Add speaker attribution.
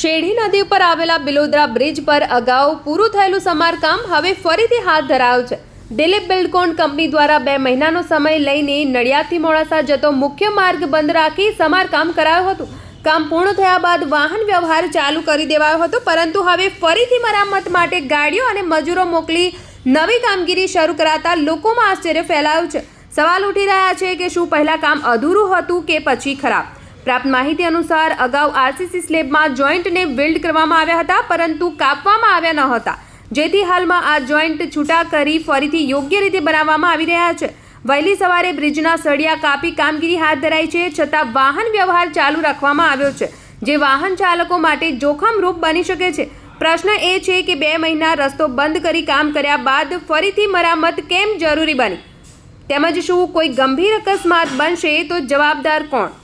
Speaker 1: શેરડી નદી ઉપર આવેલા બિલોદરા બ્રિજ પર અગાઉ પૂરું થયેલું સમારકામ હવે ફરીથી હાથ ધરાયું છે. દિલીપ બિલ્ડકોન કંપની દ્વારા બે મહિનાનો સમય લઈને નડિયાદથી મોડાસા જતો મુખ્ય માર્ગ બંધ રાખી સમારકામ કરાયું હતું. કામ પૂર્ણ થયા બાદ વાહન વ્યવહાર ચાલુ કરી દેવાયો હતો, પરંતુ હવે ફરીથી મરામત માટે ગાડીઓ અને મજૂરો મોકલી નવી કામગીરી શરૂ કરાતા લોકોમાં આશ્ચર્ય ફેલાયું છે. સવાલ ઉઠી રહ્યા છે કે શું પહેલાં કામ અધૂરું હતું કે પછી ખરાબ? પ્રાપ્ત માહિતી અનુસાર અગાઉ આરસીસી સ્લેબમાં જોઈન્ટને બિલ્ડ કરવામાં આવ્યા હતા, પરંતુ કાપવામાં આવ્યા ન હતા. જેથી હાલમાં આ જોઈન્ટ છૂટા કરી ફરીથી યોગ્ય રીતે બનાવવામાં આવી રહ્યા છે. વહેલી સવારે બ્રિજના સળિયા કાપી કામગીરી હાથ ધરાઈ છે, છતાં વાહન વ્યવહાર ચાલુ રાખવામાં આવ્યો છે, જે વાહન ચાલકો માટે જોખમરૂપ બની શકે છે. પ્રશ્ન એ છે કે બે મહિના રસ્તો બંધ કરી કામ કર્યા બાદ ફરીથી મરામત કેમ જરૂરી બની? તેમજ શું કોઈ ગંભીર અકસ્માત બનશે તો જવાબદાર કોણ?